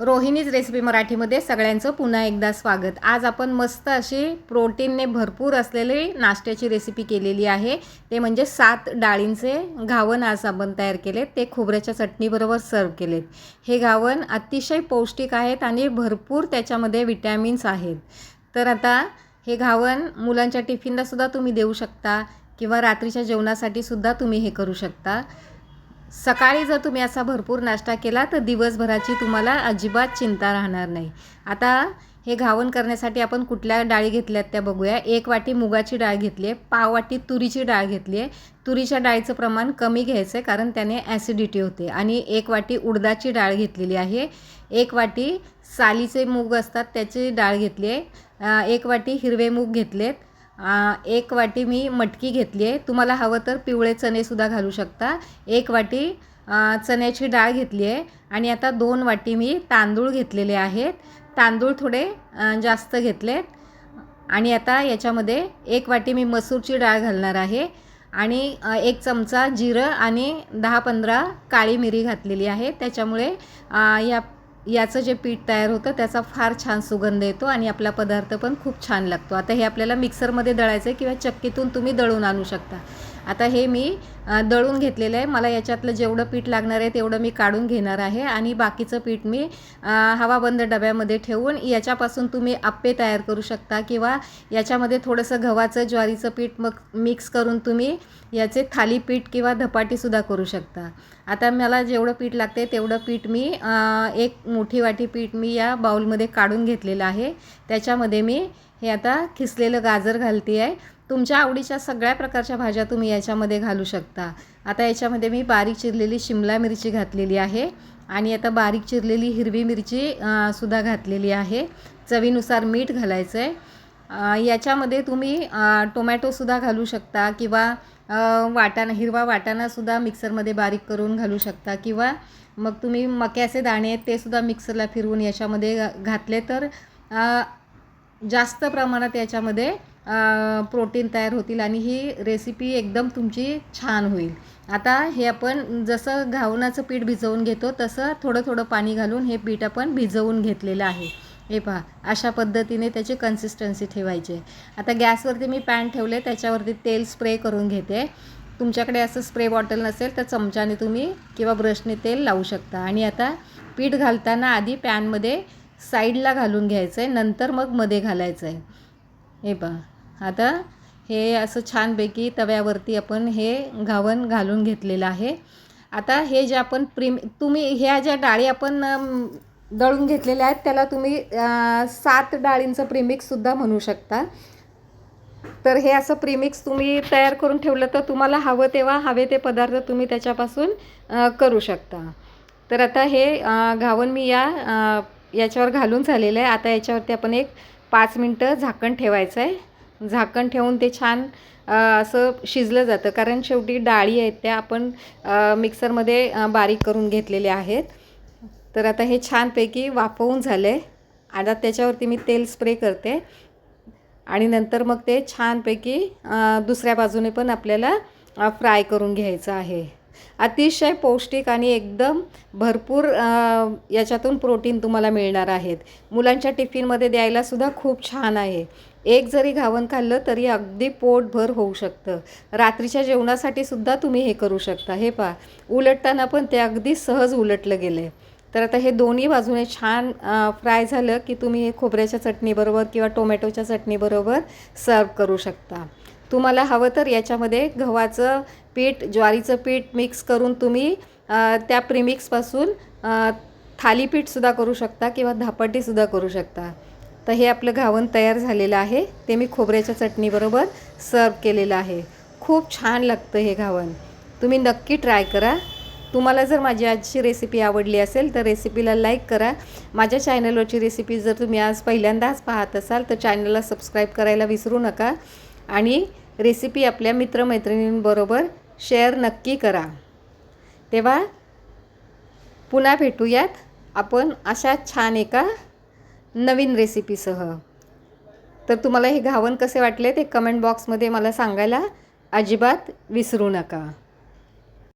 Rohini's recipe मराठीमध्ये. सगळ्यांचं पुन्हा एकदा स्वागत. आज आपण मस्त अशी प्रोटीनने भरपूर असलेली नाश्त्याची रेसिपी केलेली आहे. ते म्हणजे सात डाळींचे घावन आज आपण तयार केलेत. ते खोबऱ्याच्या चटणीबरोबर सर्व केलेत. हे घावन अतिशय पौष्टिक आहेत आणि भरपूर त्याच्यामध्ये विटॅमिन्स आहेत. तर आता हे घावन मुलांच्या टिफिनला सुद्धा तुम्ही देऊ शकता किंवा रात्रीच्या जेवणासाठी सुद्धा तुम्ही हे करू शकता. सकाळी जर तुम्ही असा भरपूर नाश्ता केला तर दिवसभराची तुम्हाला अजिबात चिंता राहणार नाही. आता हे घावन करण्यासाठी आपण कुठल्या डाळी घेतल्यात त्या बघूया. एक वाटी मुगाची डाळ घेतली आहे पाव वाटी तुरीची डाळ घेतली आहे. तुरीच्या डाळीचं प्रमाण कमी घ्यायचं आहे कारण त्याने ॲसिडिटी होते. आणि एक वाटी उडदाची डाळ घेतलेली आहे. एक वाटी सालीचे मूग असतात त्याची डाळ घेतली आहे. एक वाटी हिरवे मूग घेतलेत. एक वाटी मी मटकी घेतली आहे. तुम्हाला हवं तर पिवळे चणेसुद्धा घालू शकता. एक वाटी चण्याची डाळ घेतली आहे. आणि आता दोन वाटी मी तांदूळ घेतलेले आहेत. तांदूळ थोडे जास्त घेतलेत. आणि आता याच्यामध्ये एक वाटी मी मसूरची डाळ घालणार आहे. आणि एक चमचा जिरं आणि दहा पंधरा काळी मिरी घातलेली आहे. त्याच्यामुळे या याचं जे पीठ तयार होतं त्याचा फार छान सुगंध येतो आणि आपला पदार्थ पण खूप छान लागतो. आता हे आपल्याला मिक्सरमध्ये दळायचं आहे किंवा चक्कीतून तुम्ही दळून आणू शकता. आता हे मी दळून घेतलेलं आहे. मला याच्यातलं जेवढं पीठ लागणार आहे तेवढं मी काढून घेणार आहे आणि बाकीचं पीठ मी हवाबंद डब्यामध्ये ठेवून याच्यापासून तुम्ही आप्पे तयार करू शकता किंवा याच्यामध्ये थोडंसं गव्हाचं ज्वारीचं पीठ मग मिक्स करून तुम्ही याचे थालीपीठ किंवा धपाटीसुद्धा करू शकता. आता मला जेवढं पीठ लागते तेवढं पीठ मी एक मोठी वाटी पीठ मी या बाऊलमध्ये काढून घेतलेलं आहे. त्याच्यामध्ये मी हे आता खिसलेलं गाजर घालते आहे. तुमच्या आवडीच्या सगळ्या प्रकारच्या भाज्या तुम्ही याच्यामध्ये घालू शकता. आता याच्यामध्ये मी बारीक चिरलेली शिमला मिरची घातलेली आहे आणि आता बारीक चिरलेली हिरवी मिरची सुद्धा घातलेली आहे. चवीनुसार मीठ घालायचं आहे याच्यामध्ये तुम्ही टोमॅटोसुद्धा घालू शकता किंवा वाटाणा हिरवा वाटाणासुद्धा मिक्सरमध्ये बारीक करून घालू शकता किंवा मग तुम्ही मक्याचे दाणे आहेत ते सुद्धा मिक्सरला फिरवून याच्यामध्ये घातले तर जास्त प्रमाणात याच्यामध्ये प्रोटीन तयार होतील आणि ही रेसिपी एकदम तुमची छान होईल. आता हे आपण जसं घावणाचं पीठ भिजवून घेतो तसं थोडं थोडं पाणी घालून हे पीठ आपण भिजवून घेतलेलं आहे. हे पहा अशा पद्धतीने त्याची कन्सिस्टन्सी ठेवायची. आता गॅसवरती मी पॅन ठेवले त्याच्यावरती तेल स्प्रे करून घेते. तुमच्याकडे असं स्प्रे बॉटल नसेल तर चमच्याने तुम्ही किंवा ब्रशने तेल लावू शकता. आणि आता पीठ घालताना आधी पॅनमध्ये साईडला घालून घ्यायचं आहे नंतर मग मध्ये घालायचं आहे हे पहा. आता हे असं छानपैकी तव्यावरती आपण हे घावन घालून घेतलेलं आहे. आता हे जे आपण प्रिम तुम्ही ह्या ज्या डाळी आपण दळून घेतलेल्या आहेत त्याला तुम्ही सात डाळींचं प्रिमिक्ससुद्धा म्हणू शकता. तर हे असं प्रिमिक्स तुम्ही तयार करून ठेवलं तर तुम्हाला हवं तेव्हा हवे ते पदार्थ तुम्ही त्याच्यापासून करू शकता. तर आता हे घावन मी या याच्यावर घालून झालेलं आहे. आता याच्यावरती आपण एक पाच मिनटं झाकण ठेवायचं आहे. झाकण ठेवून ते छान असं शिजलं जातं. कारण शेवटी डाळी आहेत त्या आपण मिक्सरमध्ये बारीक करून घेतलेल्या आहेत. तर आता हे छानपैकी वाफवून झाले आता त्याच्यावरती मी तेल स्प्रे करते. आणि नंतर मग ते छानपैकी दुसऱ्या बाजूने पण आपल्याला फ्राय करून घ्यायचं आहे. अतिशय पौष्टिक आणि एकदम भरपूर याच्यातून प्रोटीन तुम्हाला मिळणार आहेत. मुलांच्या टिफिनमध्ये द्यायलासुद्धा खूप छान आहे. एक जरी घावन खाल्लं तरी अगदी पोटभर होऊ शकतं. रात्रीच्या जेवणासाठी सुद्धा तुम्ही हे करू शकता. हे पहा उलटताना पण ते अगदी सहज उलटलं गेलं आहे तर आता हे दोन्ही बाजूने छान फ्राय झालं की तुम्ही हे खोबऱ्याच्या चटणीबरोबर किंवा टोमॅटोच्या चटणीबरोबर सर्व करू शकता. तुम्हाला हवं तर याच्यामध्ये गव्हाचं पीठ ज्वारीचं पीठ मिक्स करून तुम्ही त्या प्रिमिक्सपासून थालीपीठसुद्धा करू शकता किंवा धापटीसुद्धा करू शकता. तर हे आपलं घावन तयार झालेलं आहे. ते मी खोबऱ्याच्या चटणीबरोबर सर्व केलेलं आहे. खूप छान लागतं हे घावन. तुम्ही नक्की ट्राय करा. तुम्हाला जर माझी आजची रेसिपी आवडली असेल तर रेसिपीला लाईक करा. माझ्या चॅनलवरची रेसिपी जर तुम्ही आज पहिल्यांदाच पाहत असाल तर चॅनलला सबस्क्राईब करायला विसरू नका. आणि रेसिपी आपल्या मित्रमैत्रिणींबरोबर शेअर नक्की करा. तेव्हा पुन्हा भेटूयात आपण अशा छान एका नवीन रेसिपीसह तर तुम्हाला हे घावन कसे वाटले ते कमेंट बॉक्समध्ये मला सांगायला अजिबात विसरू नका.